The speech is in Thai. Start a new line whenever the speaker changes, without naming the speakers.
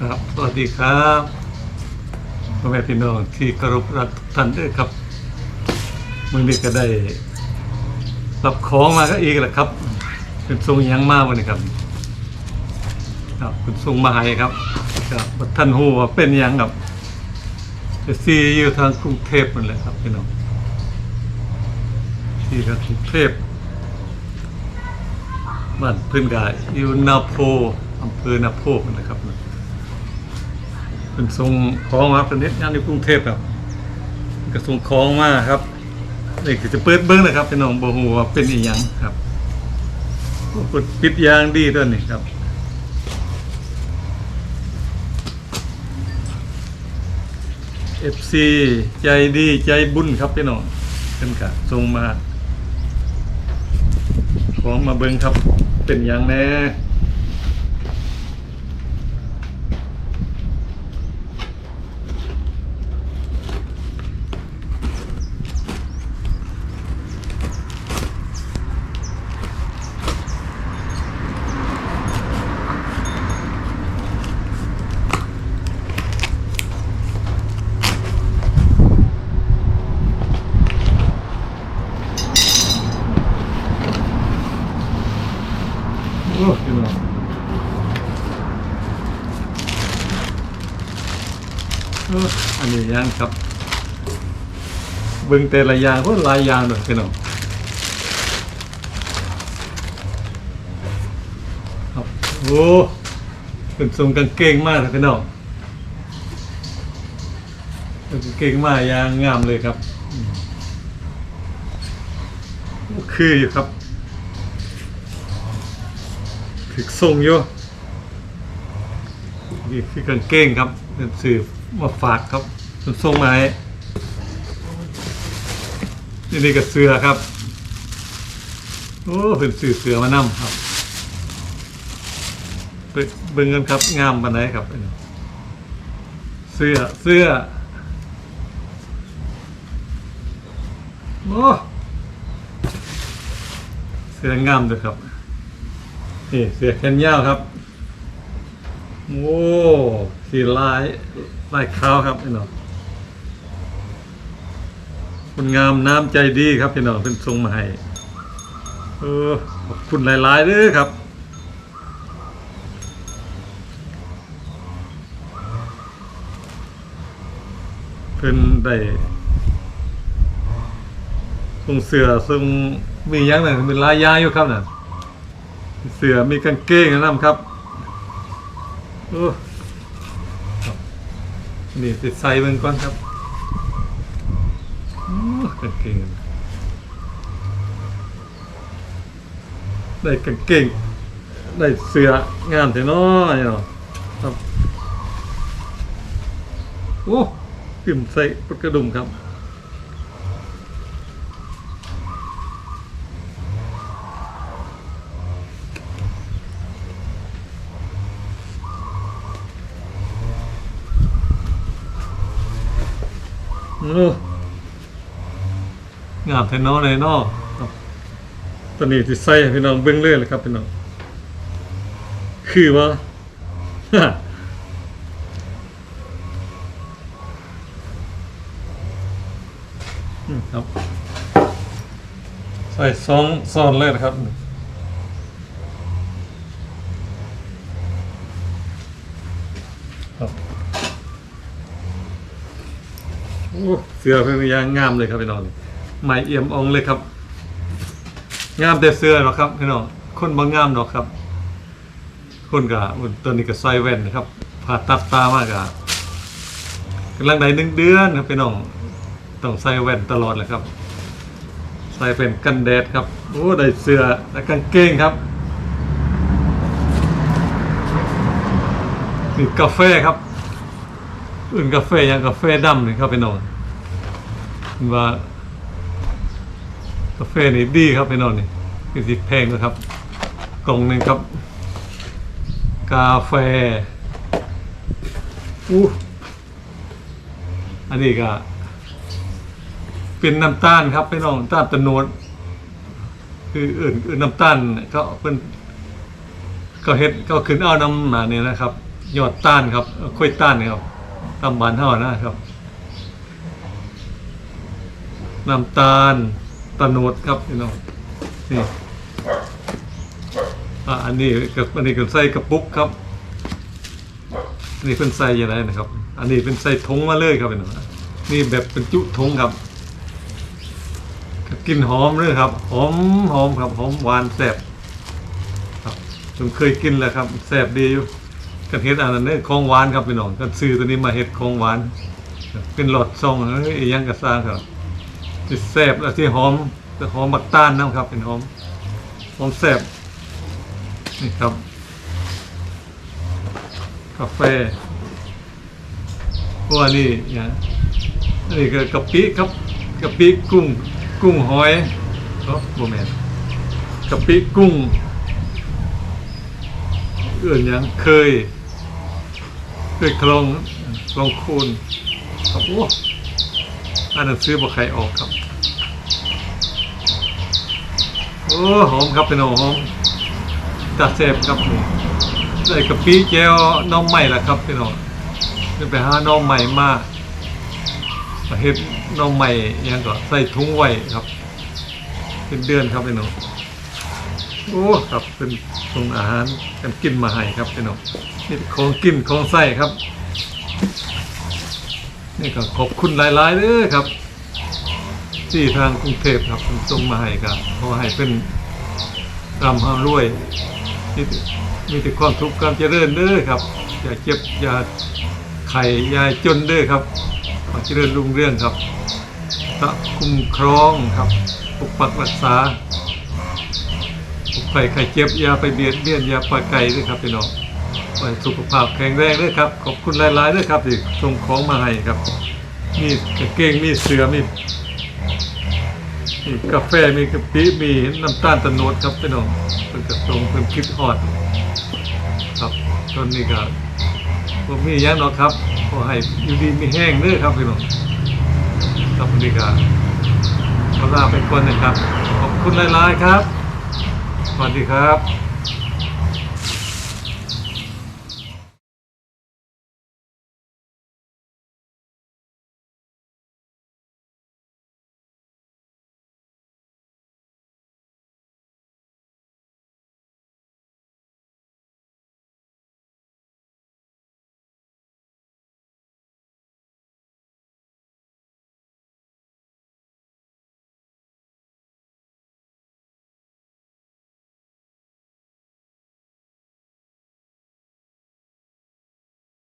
ครับสวัสดีครับพ่อแม่พี่น้องที่เคารพรักทุกท่านด้วยครับมึงนี้ก็ได้รับของมาก็อีกแหละครับ เป็นทรงยังมากวันนี้ครับ ครับเป็นทรงมาให้ครับครับท่านหูว่าเป็นยังครับจะซีอยู่ทางกรุงเทพนั่นแหละครับพี่น้องที่ทางกรุงเทพบ้านพื้นกายอยู่นาโพอำเภอนาโพนะครับ เป็นทรงของมาเป็นน็ตงานในกรุงเทพครับกระทรวงของมาครับนี่คือจะเปิดเบิ้งนะครับพี่น้องบ่ฮู้ว่าเป็นอีหยังครับกดปิดยางดีด้วยนี่ครับ FC ใจดีใจบุญครับพี่น้องเพิ่นก็ส่งมาขอมาเบิ่งครับเป็นหยังแน่ อันนี้ยังครับเบิ่งแต่ละยางก็ลายยางเลยพี่น้องครับโอ้เป็นทรงกางเกงมากเลยพี่น้องเกางเกงมากยางงามเลยครับอืมคืออยู่ครับถึกส่งอยู่นี่คือกางเกงครับเป็นสื่อ มาฝากครับเป็นส่งมาให้นี่นี่กับเสือครับ โอ้เป็นสื่อเสือมานำครับเบิ่งกันครับงามปานไหนครับ เสื้อเสื้อโอ้เสื้องามด้วยครับนี่เสื้อแขนยาวครับ โอ้ สีลายลายขาวครับพี่น้องคนงามน้ำใจดีครับพี่น้องเป็นทรงมาให้เออขอบคุณหลายๆเด้อครับเพิ่นได้ทรงเสือทรงมียังน่ะเป็นลายยาอยู่ครับน่ะเสือมีกางเกงนะนำครับโอ้ครับ นี่ติดใส่เบิ้งก่อนครับกางเกงได้กางเกงได้เสืองามแต่น้อยเนาะครับ โอ้กลิ่มใส่ปกระดุมครับ โอ้งามแท้เน้อเลยนาะครับตอนนี้ที่ใส่พี่น้องเบิ่งเลยเลยครับพี่น้อง คือว่าครับ ใส่ซองซ้อนเลยนะครับครับ โอ้เสื้อเป็นยางงามเลยครับพี่น้องไหมเอี่ยมอองเลยครับ งามแต่เสื้อหรอกครับพี่น้องคนบางงามหรอกครับ คนกับตัวนี้ก็ใส่แว่นนะครับผ่าตัดตามากะกำลังใดหนึ่งเดือนครับพี่น้องต้องใส่แว่นตลอดเลยครับ ใส่เป็นกันแดดครับโอ้ได้เสื้อและกางเกงครับนี่กาแฟครับ อื่นกาแฟยังกาแฟดำนี่ครับพี่น้องว่ากาแฟนี่ดีครับพี่น้องนี่คือสิแพงนะครับ กล่องหนึ่งครับ กาแฟอู้อันนี้ก็เป็นน้ำตาลครับพี่น้องน้ำตาลตะโนดคืออื่นอื่นน้ำตาลก็เป็นก็เฮ็ดก็ขึ้นเอาน้ำมาเนี่ยนะครับ ยอดต้านครับค่อยต้านครับ ตำบานเท่านะครับ น้ำตาลตะโนดครับพี่น้องนี่อันนี้กับอันนี้ก็ใส่กระปุกครับนนี่เป็นใส่ยังไงนะครับ อันนี้เป็นใส่ถุงมาเลยครับพี่น้องนี่แบบเป็นจุถุงครับกินหอมเลยครับหอมหอมครับหอมหวานแซ่บครับผมเคยกินแล้วครับแซ่บดีอยู่ กันเฮ็ดอันนั้นเนี่ยของหวานครับพี่น้องกันซื้อตัวนี้มาเฮ็ดของหวาน เป็นหลอดซองเอ้ยยังกระซ่างครับที่แซ่บแล้วที่หอมแต่หอมบักต้านนะครับ เป็นหอมหอมแซ่บนี่ครับ กาแฟพวกนี้อย่างนนี้ก็กะปิครับกะปิกุ้งกุ้งหอยเอ๋อโมแมนกะปิกุ้งเอื่นยังเคย เคยคลองคลองคูนครับโอ้อันนั้นซื้อบ่ใครออกครับโอ้หอมครับเป็นหอมจัดเสพครับนี่ใส่กะปิแจวน้องใหม่ละครับพี่น้องจะไปหาน้องใหม่มาเฮ็ดน้องใหม่ยังก็ใส่ถุงไว้ครับ เป็นเดือนครับพี่น้องโอ้ครับเป็นส่งอาหารกันกินมาให้ครับพี่น้อง นี่ของกินของใส่ครับ นี่ก็ขอบคุณหลายๆเลยครับ ที่ทางกรุงเทพครับส่งมาให้ครับขอให้เป็นรำห้ารวยมีแต่มีแต่ความทุกข์ความเจริญเด้อครับ อย่าเจ็บอย่าไข่อย่าจนเด้อครับขอเจริญรุ่งเรื่องครับพระคุ้มครองครับปกปักรักษาไข่ไข่เจ็บอย่าไปเบียดเบียนอย่าปล่อยไก่ด้วยครับพี่น้อง ขอให้สุขภาพแข็งแรงด้วยครับ ขอบคุณหลายๆด้วยครับที่ส่งของมาให้ครับ มีกางเกงมีเสือมีมีกาแฟมีกะปิมีน้ำตาลตะโนดครับพี่น้องเป็นกระทรงเป็นคิดฮอด ครับตอนนี้ก็ผมมีอย่างเนาะครับขอให้อยู่ดีมีแห้งเด้อครับพี่น้องครับวันนี้ก็ขอลาไปก่อนนะครับ ขอบคุณหลายๆครับสวัสดีครับ